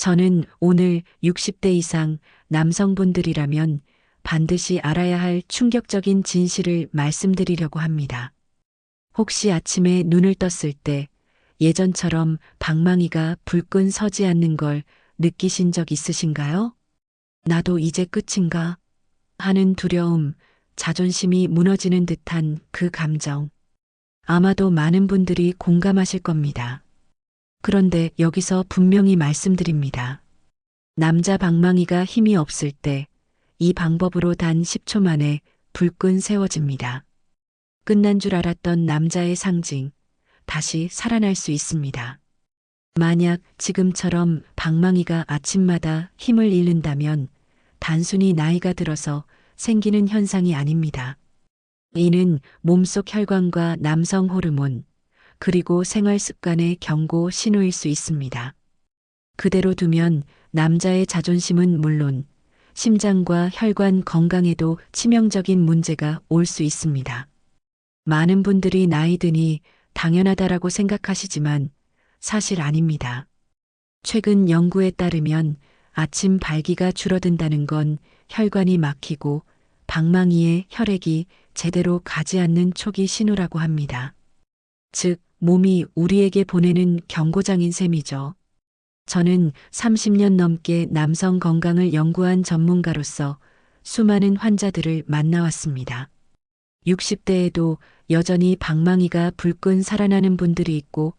저는 오늘 60대 이상 남성분들이라면 반드시 알아야 할 충격적인 진실을 말씀드리려고 합니다. 혹시 아침에 눈을 떴을 때 예전처럼 방망이가 불끈 서지 않는 걸 느끼신 적 있으신가요? 나도 이제 끝인가? 하는 두려움, 자존심이 무너지는 듯한 그 감정. 아마도 많은 분들이 공감하실 겁니다. 그런데 여기서 분명히 말씀드립니다. 남자 방망이가 힘이 없을 때 이 방법으로 단 10초 만에 불끈 세워집니다. 끝난 줄 알았던 남자의 상징, 다시 살아날 수 있습니다. 만약 지금처럼 방망이가 아침마다 힘을 잃는다면 단순히 나이가 들어서 생기는 현상이 아닙니다. 이는 몸속 혈관과 남성 호르몬, 그리고 생활 습관의 경고 신호일 수 있습니다. 그대로 두면 남자의 자존심은 물론 심장과 혈관 건강에도 치명적인 문제가 올 수 있습니다. 많은 분들이 나이 드니 당연하다라고 생각하시지만 사실 아닙니다. 최근 연구에 따르면 아침 발기가 줄어든다는 건 혈관이 막히고 방망이에 혈액이 제대로 가지 않는 초기 신호라고 합니다. 즉, 몸이 우리에게 보내는 경고장인 셈이죠. 저는 30년 넘게 남성 건강을 연구한 전문가로서 수많은 환자들을 만나왔습니다. 60대에도 여전히 방망이가 불끈 살아나는 분들이 있고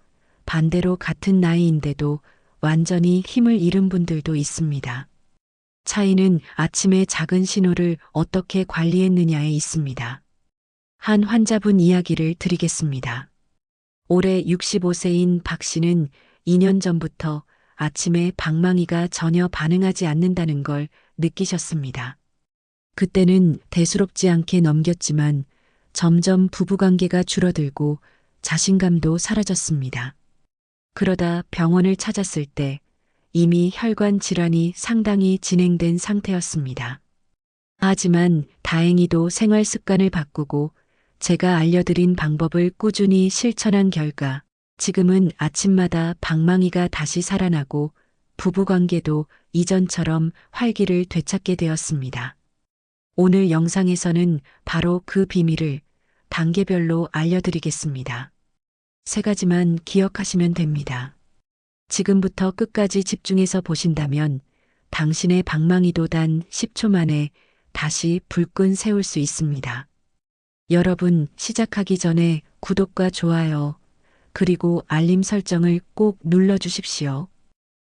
반대로 같은 나이인데도 완전히 힘을 잃은 분들도 있습니다. 차이는 아침의 작은 신호를 어떻게 관리했느냐에 있습니다. 한 환자분 이야기를 드리겠습니다. 올해 65세인 박 씨는 2년 전부터 아침에 방망이가 전혀 반응하지 않는다는 걸 느끼셨습니다. 그때는 대수롭지 않게 넘겼지만 점점 부부관계가 줄어들고 자신감도 사라졌습니다. 그러다 병원을 찾았을 때 이미 혈관 질환이 상당히 진행된 상태였습니다. 하지만 다행히도 생활 습관을 바꾸고 제가 알려드린 방법을 꾸준히 실천한 결과 지금은 아침마다 방망이가 다시 살아나고 부부관계도 이전처럼 활기를 되찾게 되었습니다. 오늘 영상에서는 바로 그 비밀을 단계별로 알려드리겠습니다. 세 가지만 기억하시면 됩니다. 지금부터 끝까지 집중해서 보신다면 당신의 방망이도 단 10초 만에 다시 불끈 세울 수 있습니다. 여러분 시작하기 전에 구독과 좋아요, 그리고 알림 설정을 꼭 눌러주십시오.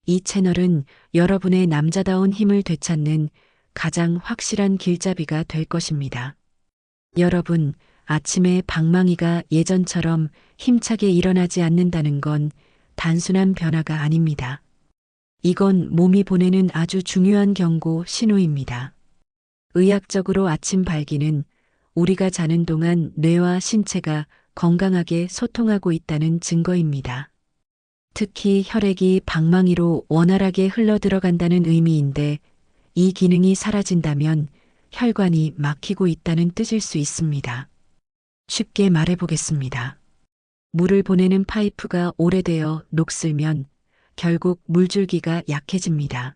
이 채널은 여러분의 남자다운 힘을 되찾는 가장 확실한 길잡이가 될 것입니다. 여러분, 아침에 방망이가 예전처럼 힘차게 일어나지 않는다는 건 단순한 변화가 아닙니다. 이건 몸이 보내는 아주 중요한 경고 신호입니다. 의학적으로 아침 발기는 우리가 자는 동안 뇌와 신체가 건강하게 소통하고 있다는 증거입니다. 특히 혈액이 방망이로 원활하게 흘러 들어간다는 의미인데 이 기능이 사라진다면 혈관이 막히고 있다는 뜻일 수 있습니다. 쉽게 말해보겠습니다. 물을 보내는 파이프가 오래되어 녹슬면 결국 물줄기가 약해집니다.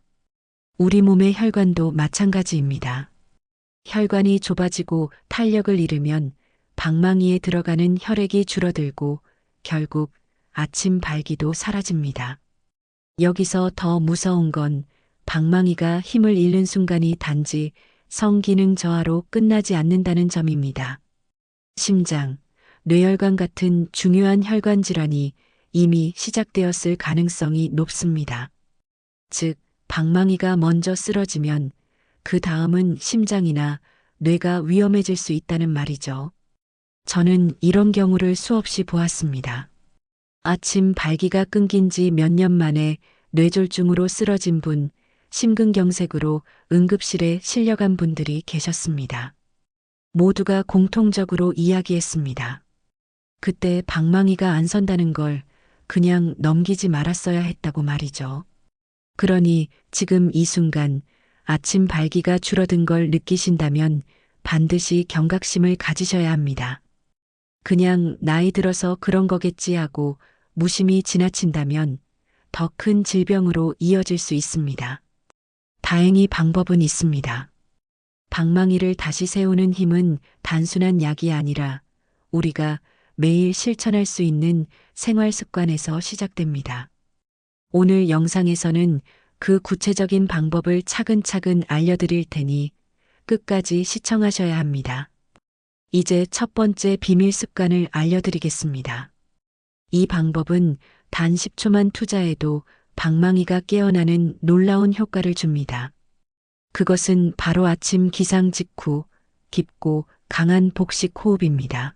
우리 몸의 혈관도 마찬가지입니다. 혈관이 좁아지고 탄력을 잃으면 방망이에 들어가는 혈액이 줄어들고 결국 아침 발기도 사라집니다. 여기서 더 무서운 건 방망이가 힘을 잃는 순간이 단지 성기능 저하로 끝나지 않는다는 점입니다. 심장, 뇌혈관 같은 중요한 혈관 질환이 이미 시작되었을 가능성이 높습니다. 즉, 방망이가 먼저 쓰러지면 그 다음은 심장이나 뇌가 위험해질 수 있다는 말이죠. 저는 이런 경우를 수없이 보았습니다. 아침 발기가 끊긴 지 몇 년 만에 뇌졸중으로 쓰러진 분, 심근경색으로 응급실에 실려간 분들이 계셨습니다. 모두가 공통적으로 이야기했습니다. 그때 방망이가 안 선다는 걸 그냥 넘기지 말았어야 했다고 말이죠. 그러니 지금 이 순간 아침 발기가 줄어든 걸 느끼신다면 반드시 경각심을 가지셔야 합니다. 그냥 나이 들어서 그런 거겠지 하고 무심히 지나친다면 더 큰 질병으로 이어질 수 있습니다. 다행히 방법은 있습니다. 방망이를 다시 세우는 힘은 단순한 약이 아니라 우리가 매일 실천할 수 있는 생활 습관에서 시작됩니다. 오늘 영상에서는 그 구체적인 방법을 차근차근 알려드릴 테니 끝까지 시청하셔야 합니다. 이제 첫 번째 비밀 습관을 알려드리겠습니다. 이 방법은 단 10초만 투자해도 방망이가 깨어나는 놀라운 효과를 줍니다. 그것은 바로 아침 기상 직후 깊고 강한 복식 호흡입니다.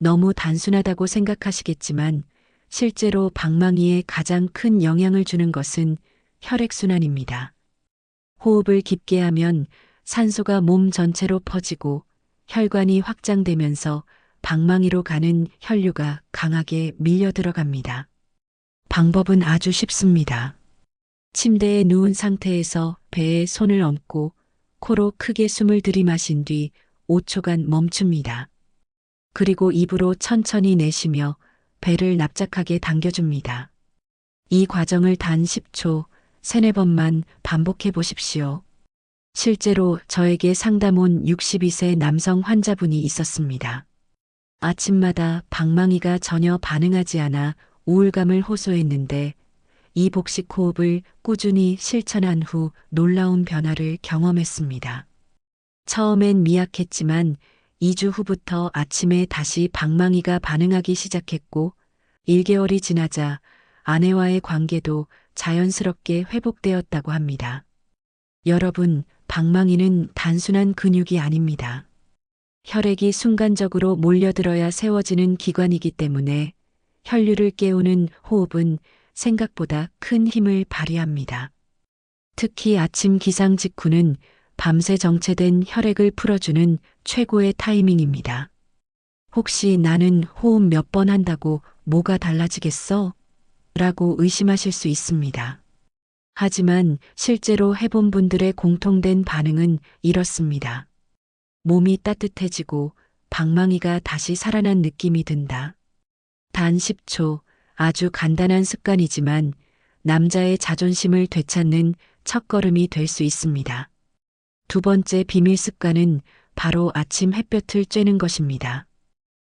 너무 단순하다고 생각하시겠지만 실제로 방망이에 가장 큰 영향을 주는 것은 혈액순환입니다. 호흡을 깊게 하면 산소가 몸 전체로 퍼지고 혈관이 확장되면서 방망이로 가는 혈류가 강하게 밀려 들어갑니다. 방법은 아주 쉽습니다. 침대에 누운 상태에서 배에 손을 얹고 코로 크게 숨을 들이마신 뒤 5초간 멈춥니다. 그리고 입으로 천천히 내쉬며 배를 납작하게 당겨줍니다. 이 과정을 단 10초, 세네 번만 반복해 보십시오. 실제로 저에게 상담 온 62세 남성 환자분이 있었습니다. 아침마다 방망이가 전혀 반응하지 않아 우울감을 호소했는데 이 복식 호흡을 꾸준히 실천한 후 놀라운 변화를 경험했습니다. 처음엔 미약했지만 2주 후부터 아침에 다시 방망이가 반응하기 시작했고 1개월이 지나자 아내와의 관계도 자연스럽게 회복되었다고 합니다. 여러분, 방망이는 단순한 근육이 아닙니다. 혈액이 순간적으로 몰려들어야 세워지는 기관이기 때문에 혈류를 깨우는 호흡은 생각보다 큰 힘을 발휘합니다. 특히 아침 기상 직후는 밤새 정체된 혈액을 풀어주는 최고의 타이밍입니다. 혹시 나는 호흡 몇 번 한다고 뭐가 달라지겠어? 라고 의심하실 수 있습니다. 하지만 실제로 해본 분들의 공통된 반응은 이렇습니다. 몸이 따뜻해지고 방망이가 다시 살아난 느낌이 든다. 단 10초 아주 간단한 습관이지만 남자의 자존심을 되찾는 첫걸음이 될 수 있습니다. 두 번째 비밀 습관은 바로 아침 햇볕을 쬐는 것입니다.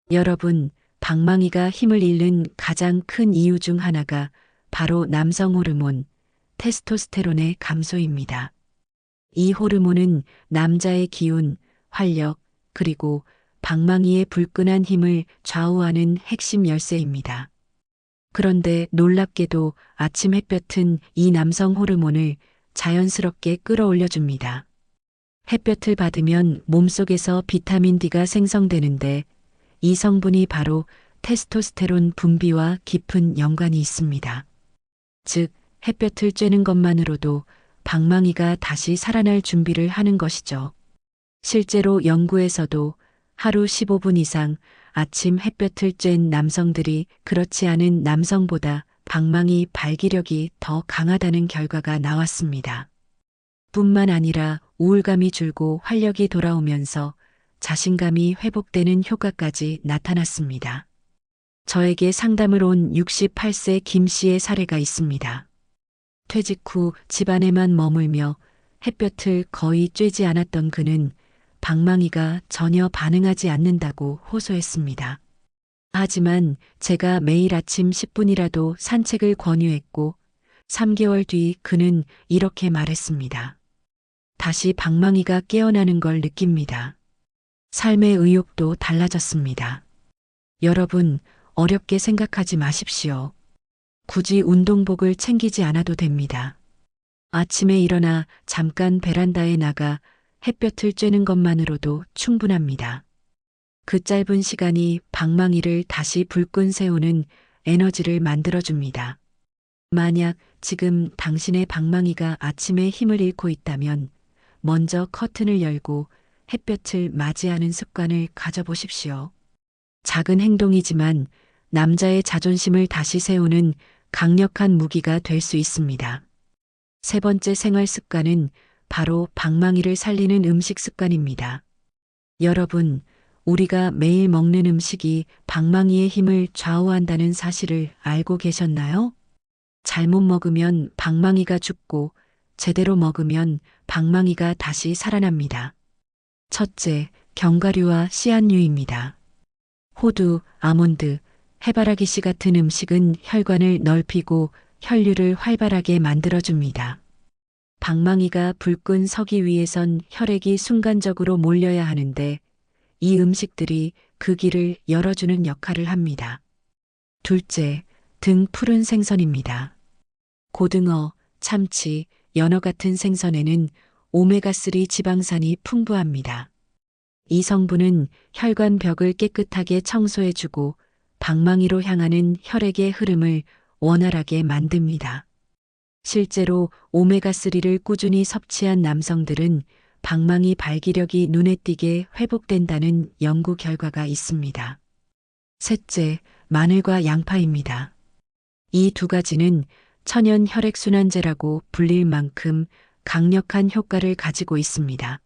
여러분, 방망이가 힘을 잃는 가장 큰 이유 중 하나가 바로 남성 호르몬, 테스토스테론의 감소입니다. 이 호르몬은 남자의 기운, 활력, 그리고 방망이의 불끈한 힘을 좌우하는 핵심 열쇠입니다. 그런데 놀랍게도 아침 햇볕은 이 남성 호르몬을 자연스럽게 끌어올려 줍니다. 햇볕을 받으면 몸속에서 비타민 D가 생성되는데 이 성분이 바로 테스토스테론 분비와 깊은 연관이 있습니다. 즉, 햇볕을 쬐는 것만으로도 방망이가 다시 살아날 준비를 하는 것이죠. 실제로 연구에서도 하루 15분 이상 아침 햇볕을 쬐는 남성들이 그렇지 않은 남성보다 방망이 발기력이 더 강하다는 결과가 나왔습니다. 뿐만 아니라 우울감이 줄고 활력이 돌아오면서 자신감이 회복되는 효과까지 나타났습니다. 저에게 상담을 온 68세 김 씨의 사례가 있습니다. 퇴직 후 집안에만 머물며 햇볕을 거의 쬐지 않았던 그는 방망이가 전혀 반응하지 않는다고 호소했습니다. 하지만 제가 매일 아침 10분이라도 산책을 권유했고 3개월 뒤 그는 이렇게 말했습니다. 다시 방망이가 깨어나는 걸 느낍니다. 삶의 의욕도 달라졌습니다. 여러분, 어렵게 생각하지 마십시오. 굳이 운동복을 챙기지 않아도 됩니다. 아침에 일어나 잠깐 베란다에 나가 햇볕을 쬐는 것만으로도 충분합니다. 그 짧은 시간이 방망이를 다시 불끈 세우는 에너지를 만들어줍니다. 만약 지금 당신의 방망이가 아침에 힘을 잃고 있다면 먼저 커튼을 열고 햇볕을 맞이하는 습관을 가져보십시오. 작은 행동이지만 남자의 자존심을 다시 세우는 강력한 무기가 될 수 있습니다. 세 번째 생활 습관은 바로 방망이를 살리는 음식 습관입니다. 여러분, 우리가 매일 먹는 음식이 방망이의 힘을 좌우한다는 사실을 알고 계셨나요? 잘못 먹으면 방망이가 죽고 제대로 먹으면 방망이가 다시 살아납니다. 첫째, 견과류와 씨앗류입니다. 호두, 아몬드, 해바라기 씨 같은 음식은 혈관을 넓히고 혈류를 활발하게 만들어줍니다. 방망이가 불끈 서기 위해선 혈액이 순간적으로 몰려야 하는데 이 음식들이 그 길을 열어주는 역할을 합니다. 둘째, 등 푸른 생선입니다. 고등어, 참치, 연어 같은 생선에는 오메가3 지방산이 풍부합니다. 이 성분은 혈관 벽을 깨끗하게 청소해주고 방망이로 향하는 혈액의 흐름을 원활하게 만듭니다. 실제로 오메가3를 꾸준히 섭취한 남성들은 방망이 발기력이 눈에 띄게 회복된다는 연구 결과가 있습니다. 셋째, 마늘과 양파입니다. 이 두 가지는 천연 혈액순환제라고 불릴 만큼 강력한 효과를 가지고 있습니다.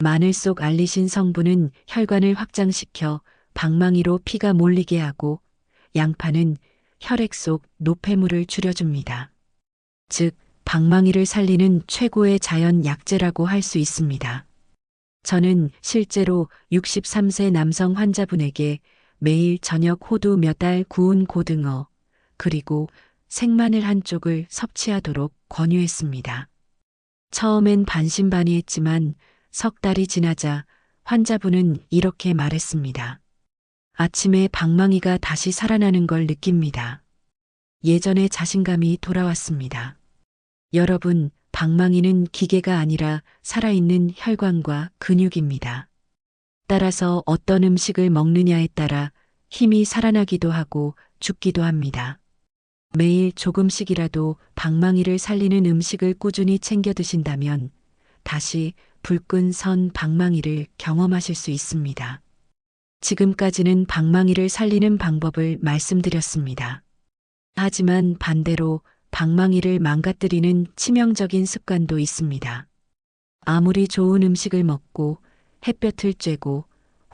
마늘 속 알리신 성분은 혈관을 확장시켜 방망이로 피가 몰리게 하고 양파는 혈액 속 노폐물을 줄여줍니다. 즉, 방망이를 살리는 최고의 자연 약재라고 할 수 있습니다. 저는 실제로 63세 남성 환자분에게 매일 저녁 호두 몇 알 구운 고등어, 그리고 생마늘 한 쪽을 섭취하도록 권유했습니다. 처음엔 반신반의했지만 석 달이 지나자 환자분은 이렇게 말했습니다. 아침에 방망이가 다시 살아나는 걸 느낍니다. 예전의 자신감이 돌아왔습니다. 여러분, 방망이는 기계가 아니라 살아있는 혈관과 근육입니다. 따라서 어떤 음식을 먹느냐에 따라 힘이 살아나기도 하고 죽기도 합니다. 매일 조금씩이라도 방망이를 살리는 음식을 꾸준히 챙겨 드신다면 다시 불끈 선 방망이를 경험하실 수 있습니다. 지금까지는 방망이를 살리는 방법을 말씀드렸습니다. 하지만 반대로 방망이를 망가뜨리는 치명적인 습관도 있습니다. 아무리 좋은 음식을 먹고 햇볕을 쬐고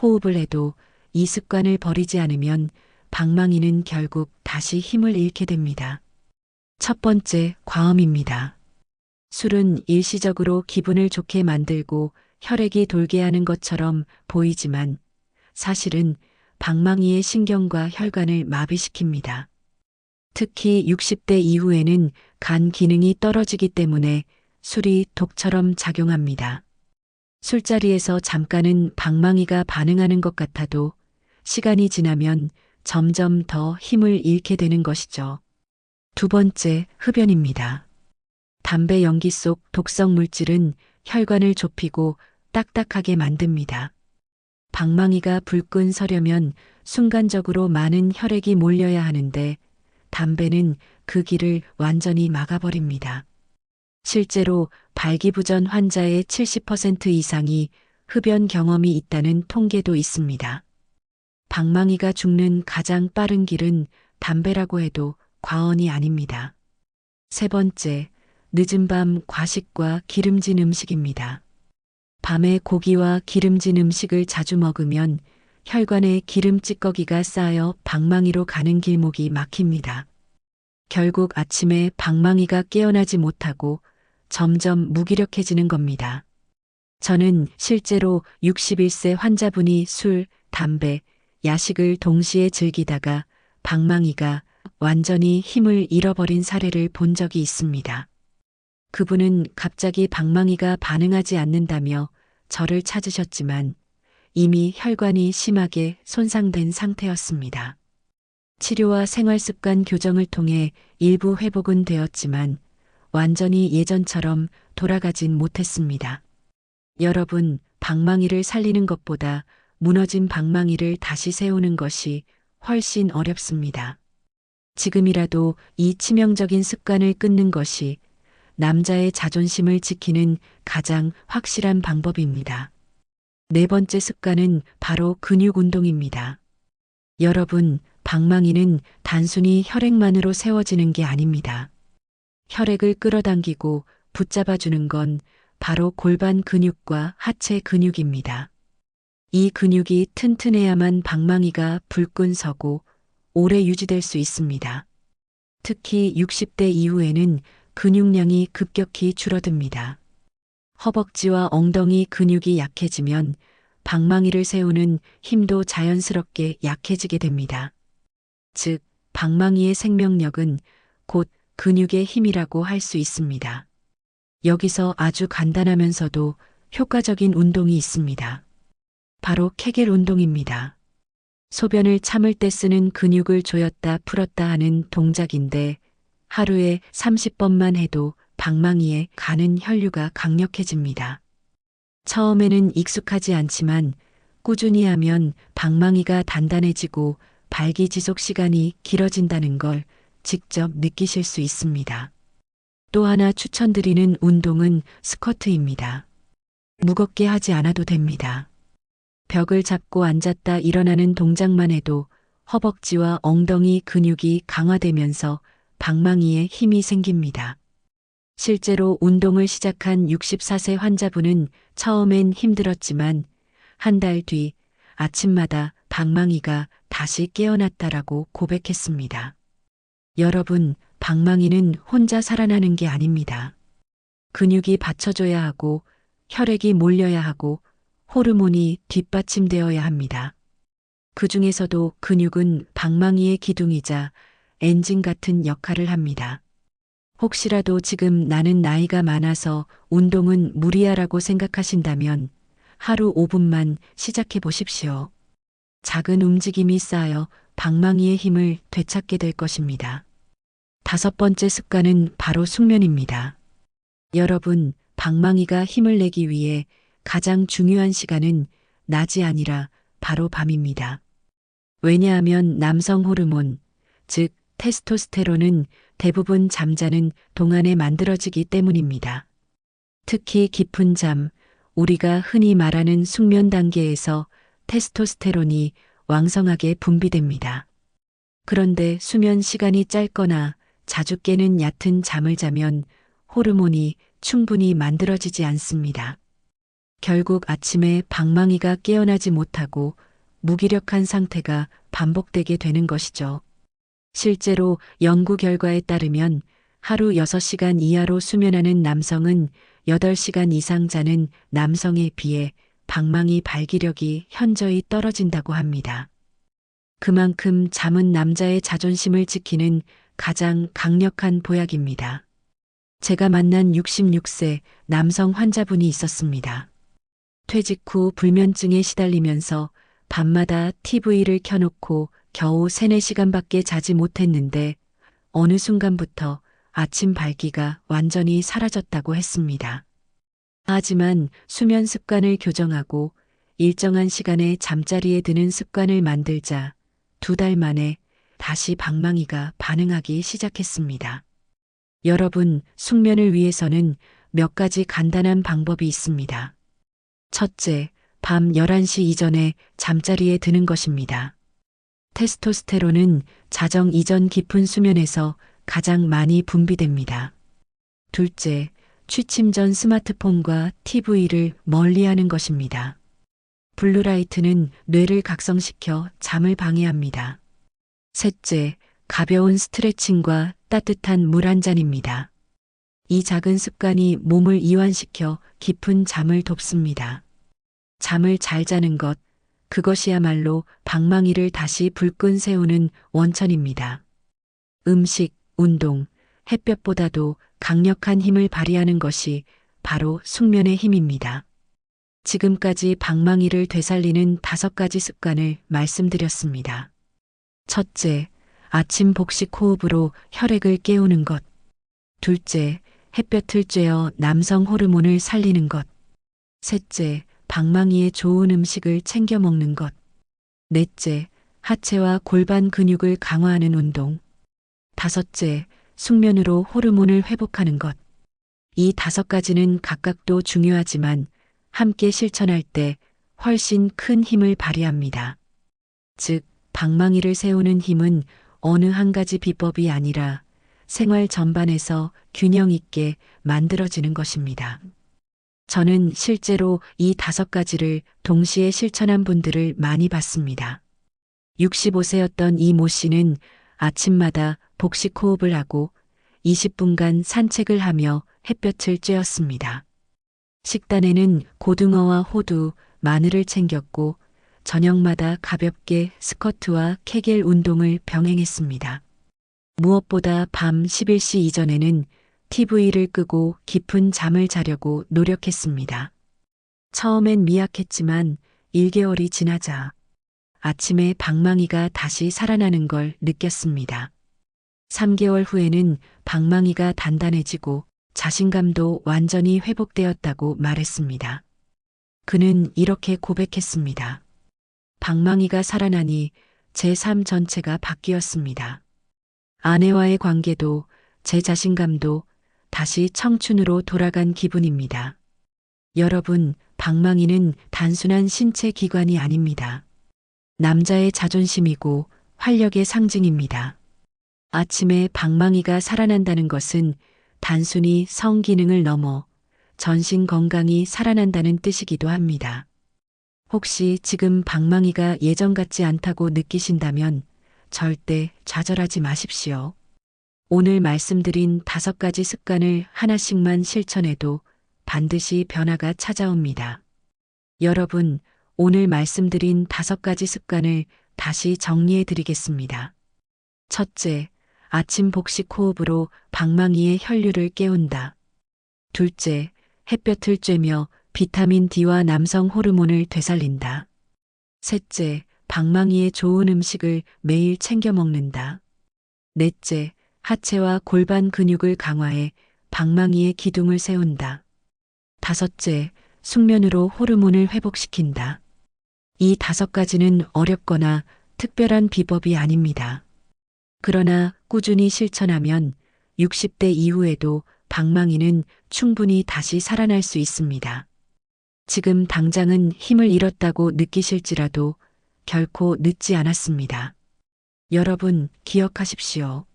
호흡을 해도 이 습관을 버리지 않으면 방망이는 결국 다시 힘을 잃게 됩니다. 첫 번째, 과음입니다. 술은 일시적으로 기분을 좋게 만들고 혈액이 돌게 하는 것처럼 보이지만 사실은 방망이의 신경과 혈관을 마비시킵니다. 특히 60대 이후에는 간 기능이 떨어지기 때문에 술이 독처럼 작용합니다. 술자리에서 잠깐은 방망이가 반응하는 것 같아도 시간이 지나면 점점 더 힘을 잃게 되는 것이죠. 두 번째, 흡연입니다. 담배 연기 속 독성 물질은 혈관을 좁히고 딱딱하게 만듭니다. 방망이가 불끈 서려면 순간적으로 많은 혈액이 몰려야 하는데 담배는 그 길을 완전히 막아버립니다. 실제로 발기부전 환자의 70% 이상이 흡연 경험이 있다는 통계도 있습니다. 방망이가 죽는 가장 빠른 길은 담배라고 해도 과언이 아닙니다. 세 번째, 늦은 밤 과식과 기름진 음식입니다. 밤에 고기와 기름진 음식을 자주 먹으면 혈관에 기름 찌꺼기가 쌓여 방망이로 가는 길목이 막힙니다. 결국 아침에 방망이가 깨어나지 못하고 점점 무기력해지는 겁니다. 저는 실제로 61세 환자분이 술, 담배, 야식을 동시에 즐기다가 방망이가 완전히 힘을 잃어버린 사례를 본 적이 있습니다. 그분은 갑자기 방망이가 반응하지 않는다며 저를 찾으셨지만 이미 혈관이 심하게 손상된 상태였습니다. 치료와 생활 습관 교정을 통해 일부 회복은 되었지만 완전히 예전처럼 돌아가진 못했습니다. 여러분, 방망이를 살리는 것보다 무너진 방망이를 다시 세우는 것이 훨씬 어렵습니다. 지금이라도 이 치명적인 습관을 끊는 것이 남자의 자존심을 지키는 가장 확실한 방법입니다. 네 번째 습관은 바로 근육 운동입니다. 여러분, 방망이는 단순히 혈액만으로 세워지는 게 아닙니다. 혈액을 끌어당기고 붙잡아주는 건 바로 골반 근육과 하체 근육입니다. 이 근육이 튼튼해야만 방망이가 불끈 서고 오래 유지될 수 있습니다. 특히 60대 이후에는 근육량이 급격히 줄어듭니다. 허벅지와 엉덩이 근육이 약해지면 방망이를 세우는 힘도 자연스럽게 약해지게 됩니다. 즉, 방망이의 생명력은 곧 근육의 힘이라고 할 수 있습니다. 여기서 아주 간단하면서도 효과적인 운동이 있습니다. 바로 케겔 운동입니다. 소변을 참을 때 쓰는 근육을 조였다 풀었다 하는 동작인데 하루에 30번만 해도 방망이에 가는 혈류가 강력해집니다. 처음에는 익숙하지 않지만 꾸준히 하면 방망이가 단단해지고 발기 지속 시간이 길어진다는 걸 직접 느끼실 수 있습니다. 또 하나 추천드리는 운동은 스쿼트입니다. 무겁게 하지 않아도 됩니다. 벽을 잡고 앉았다 일어나는 동작만 해도 허벅지와 엉덩이 근육이 강화되면서 방망이에 힘이 생깁니다. 실제로 운동을 시작한 64세 환자분은 처음엔 힘들었지만 한 달 뒤 아침마다 방망이가 다시 깨어났다라고 고백했습니다. 여러분, 방망이는 혼자 살아나는 게 아닙니다. 근육이 받쳐줘야 하고 혈액이 몰려야 하고 호르몬이 뒷받침되어야 합니다. 그 중에서도 근육은 방망이의 기둥이자 엔진 같은 역할을 합니다. 혹시라도 지금 나는 나이가 많아서 운동은 무리하라고 생각하신다면 하루 5분만 시작해 보십시오. 작은 움직임이 쌓여 방망이의 힘을 되찾게 될 것입니다. 다섯 번째 습관은 바로 숙면입니다. 여러분, 방망이가 힘을 내기 위해 가장 중요한 시간은 낮이 아니라 바로 밤입니다. 왜냐하면 남성 호르몬, 즉 테스토스테론은 대부분 잠자는 동안에 만들어지기 때문입니다. 특히 깊은 잠, 우리가 흔히 말하는 숙면 단계에서 테스토스테론이 왕성하게 분비됩니다. 그런데 수면 시간이 짧거나 자주 깨는 얕은 잠을 자면 호르몬이 충분히 만들어지지 않습니다. 결국 아침에 방망이가 깨어나지 못하고 무기력한 상태가 반복되게 되는 것이죠. 실제로 연구 결과에 따르면 하루 6시간 이하로 수면하는 남성은 8시간 이상 자는 남성에 비해 방망이 발기력이 현저히 떨어진다고 합니다. 그만큼 잠은 남자의 자존심을 지키는 가장 강력한 보약입니다. 제가 만난 66세 남성 환자분이 있었습니다. 퇴직 후 불면증에 시달리면서 밤마다 TV를 켜놓고 겨우 3, 4시간밖에 자지 못했는데 어느 순간부터 아침 발기가 완전히 사라졌다고 했습니다. 하지만 수면 습관을 교정하고 일정한 시간에 잠자리에 드는 습관을 만들자 두 달 만에 다시 방망이가 반응하기 시작했습니다. 여러분, 숙면을 위해서는 몇 가지 간단한 방법이 있습니다. 첫째, 밤 11시 이전에 잠자리에 드는 것입니다. 테스토스테론은 자정 이전 깊은 수면에서 가장 많이 분비됩니다. 둘째, 취침 전 스마트폰과 TV를 멀리 하는 것입니다. 블루라이트는 뇌를 각성시켜 잠을 방해합니다. 셋째, 가벼운 스트레칭과 따뜻한 물 한 잔입니다. 이 작은 습관이 몸을 이완시켜 깊은 잠을 돕습니다. 잠을 잘 자는 것, 그것이야말로 방망이를 다시 불끈 세우는 원천입니다. 음식, 운동, 햇볕보다도 강력한 힘을 발휘하는 것이 바로 숙면의 힘입니다. 지금까지 방망이를 되살리는 다섯 가지 습관을 말씀드렸습니다. 첫째, 아침 복식 호흡으로 혈액을 깨우는 것. 둘째, 햇볕을 쬐어 남성 호르몬을 살리는 것. 셋째, 방망이에 좋은 음식을 챙겨 먹는 것. 넷째, 하체와 골반 근육을 강화하는 운동. 다섯째, 숙면으로 호르몬을 회복하는 것. 이 다섯 가지는 각각도 중요하지만 함께 실천할 때 훨씬 큰 힘을 발휘합니다. 즉, 방망이를 세우는 힘은 어느 한 가지 비법이 아니라 생활 전반에서 균형 있게 만들어지는 것입니다. 저는 실제로 이 다섯 가지를 동시에 실천한 분들을 많이 봤습니다. 65세였던 이 모 씨는 아침마다 복식 호흡을 하고 20분간 산책을 하며 햇볕을 쬐었습니다. 식단에는 고등어와 호두, 마늘을 챙겼고 저녁마다 가볍게 스쿼트와 케겔 운동을 병행했습니다. 무엇보다 밤 11시 이전에는 TV를 끄고 깊은 잠을 자려고 노력했습니다. 처음엔 미약했지만 1개월이 지나자 아침에 방망이가 다시 살아나는 걸 느꼈습니다. 3개월 후에는 방망이가 단단해지고 자신감도 완전히 회복되었다고 말했습니다. 그는 이렇게 고백했습니다. 방망이가 살아나니 제 삶 전체가 바뀌었습니다. 아내와의 관계도 제 자신감도 다시 청춘으로 돌아간 기분입니다. 여러분, 방망이는 단순한 신체 기관이 아닙니다. 남자의 자존심이고 활력의 상징입니다. 아침에 방망이가 살아난다는 것은 단순히 성기능을 넘어 전신 건강이 살아난다는 뜻이기도 합니다. 혹시 지금 방망이가 예전 같지 않다고 느끼신다면 절대 좌절하지 마십시오. 오늘 말씀드린 다섯 가지 습관을 하나씩만 실천해도 반드시 변화가 찾아옵니다. 여러분, 오늘 말씀드린 다섯 가지 습관을 다시 정리해 드리겠습니다. 첫째, 아침 복식 호흡으로 방망이의 혈류를 깨운다. 둘째, 햇볕을 쬐며 비타민 D와 남성 호르몬을 되살린다. 셋째, 방망이의 좋은 음식을 매일 챙겨 먹는다. 넷째, 하체와 골반 근육을 강화해 방망이의 기둥을 세운다. 다섯째, 숙면으로 호르몬을 회복시킨다. 이 다섯 가지는 어렵거나 특별한 비법이 아닙니다. 그러나 꾸준히 실천하면 60대 이후에도 방망이는 충분히 다시 살아날 수 있습니다. 지금 당장은 힘을 잃었다고 느끼실지라도 결코 늦지 않았습니다. 여러분, 기억하십시오.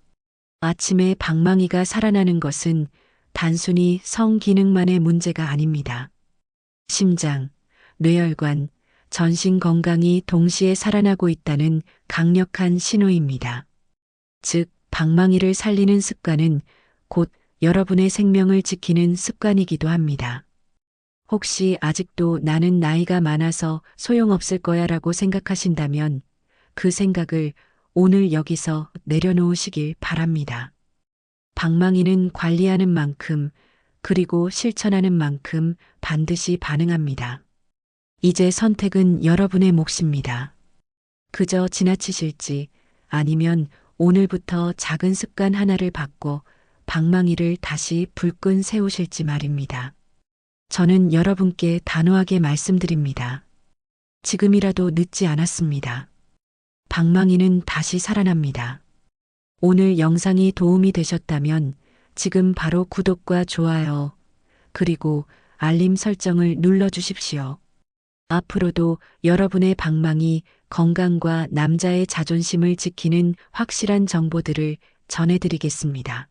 아침에 방망이가 살아나는 것은 단순히 성 기능만의 문제가 아닙니다. 심장, 뇌혈관, 전신 건강이 동시에 살아나고 있다는 강력한 신호입니다. 즉, 방망이를 살리는 습관은 곧 여러분의 생명을 지키는 습관이기도 합니다. 혹시 아직도 나는 나이가 많아서 소용없을 거야 라고 생각하신다면 그 생각을 오늘 여기서 내려놓으시길 바랍니다. 방망이는 관리하는 만큼 그리고 실천하는 만큼 반드시 반응합니다. 이제 선택은 여러분의 몫입니다. 그저 지나치실지 아니면 오늘부터 작은 습관 하나를 바꿔 방망이를 다시 불끈 세우실지 말입니다. 저는 여러분께 단호하게 말씀드립니다. 지금이라도 늦지 않았습니다. 방망이는 다시 살아납니다. 오늘 영상이 도움이 되셨다면 지금 바로 구독과 좋아요, 그리고 알림 설정을 눌러주십시오. 앞으로도 여러분의 방망이 건강과 남자의 자존심을 지키는 확실한 정보들을 전해드리겠습니다.